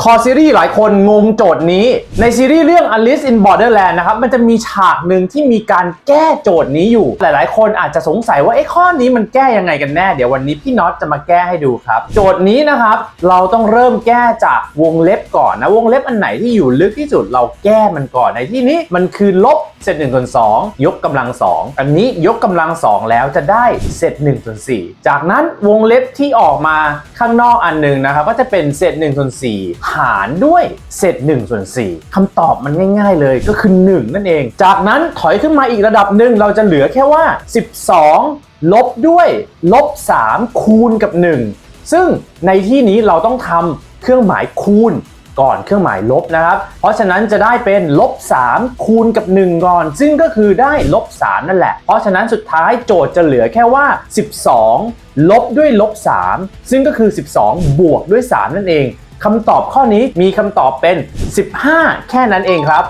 คอซีรีส์หลายคนงงโจทย์นี้ ในซีรีส์เรื่อง Alice in Borderland นะครับ มันจะมีฉากหนึ่งที่มีการแก้โจทย์นี้อยู่ หลายๆ คนอาจจะสงสัยว่าไอ้ข้อนี้มันแก้ยังไงกันแน่ เดี๋ยววันนี้พี่น็อตจะมาแก้ให้ดูครับ โจทย์นี้นะครับ เราต้องเริ่มแก้จากวงเล็บก่อนนะ วงเล็บอันไหนที่อยู่ลึกที่สุดเราแก้มันก่อนในที่นี้มันคือลบ เศษหนึ่งส่วนสองยกกำลังสองอันนี้ยกกำลังสองแล้วจะได้เศษหนึ่งส่วนสี่จากนั้นวงเล็บที่ออกมาข้างนอกอันหนึ่งนะครับก็จะเป็นเศษหนึ่งส่วนสี่หารด้วยเศษหนึ่งส่วนสี่คำตอบมันง่ายๆเลยก็คือ 1 นั่นเอง จากนั้นถอยขึ้นมาอีกระดับหนึ่งเราจะเหลือแค่ว่า 12 ลบด้วยลบ 3 คูณกับ 1 ซึ่งในที่นี้เราต้องทำเครื่องหมายคูณ ก่อนเครื่องหมายลบนะครับ เพราะฉะนั้นจะได้เป็นลบ3คูณกับ 1 ก่อน ซึ่งก็คือได้ลบ3นั่นแหละ เพราะฉะนั้นสุดท้ายโจทย์จะเหลือแค่ว่า 12 ลบด้วยลบ3ซึ่งก็คือ 12 บวกด้วย 3 นั่นเองคำตอบข้อนี้มีคำตอบเป็น 15 แค่นั้นเองครับ